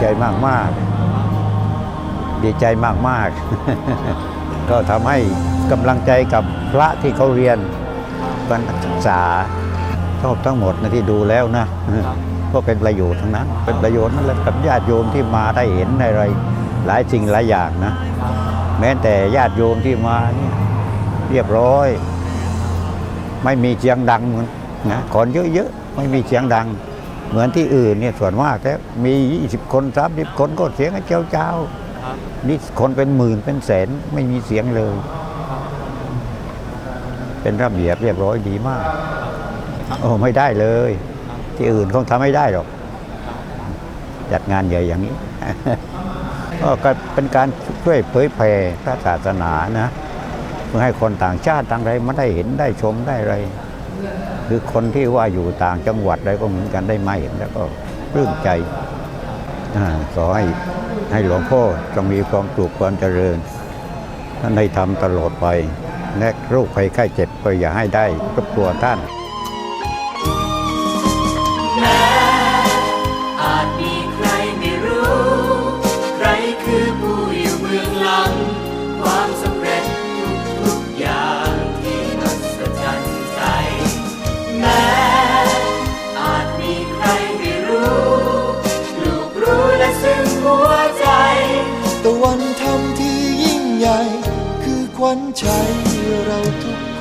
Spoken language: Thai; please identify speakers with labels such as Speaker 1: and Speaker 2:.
Speaker 1: ใจมากๆดีใจมากๆก็ทำให้กำลังใจกับพระที่เขาเรียนการศึกษาชอบทั้งหมดนะที่ดูแล้วนะก็เป็นประโยชน์ทั้งนั้น เป็นประโยชน์นั่นแหละกับญาติโยมที่มาได้เห็นอะไรหลายสิ่งหลายอย่างนะ แม้แต่ญาติโยมที่มาเนี่ยเรียบร้อย ไม่มีเสียงดังเหมือนนะขอนเยอะๆไม่มีเสียงดัง เหมือนที่อื่นเนี่ยส่วนมากแล้วมี 20 คน30คนก็เสียงเจ้าเจ้าๆนี่คนเป็นหมื่นเป็นแสนไม่มีเสียงเลย เป็นระเบียบเรียบร้อยดีมาก โอ้ไม่ได้เลย ที่อื่นคงทำไม่ได้หรอก จัดงานใหญ่อย่างนี้ก็เป็นการช่วยเผยแผ่พระศาสนานะเพื่อให้คนต่างชาติต่างอะไรมาได้เห็นได้ชมได้อะไร คือคนที่ว่าอยู่ต่างจังหวัดอะไรก็เหมือนกันได้มาเห็นแล้วก็ปลื้มใจอาขอให้ให้หลวงพ่อจงมีความสุขความเจริญท่านให้ทำตลอดไป และโรคภัยไข้เจ็บก็อย่าให้ได้รบกวนท่าน
Speaker 2: วัญใจเราทุก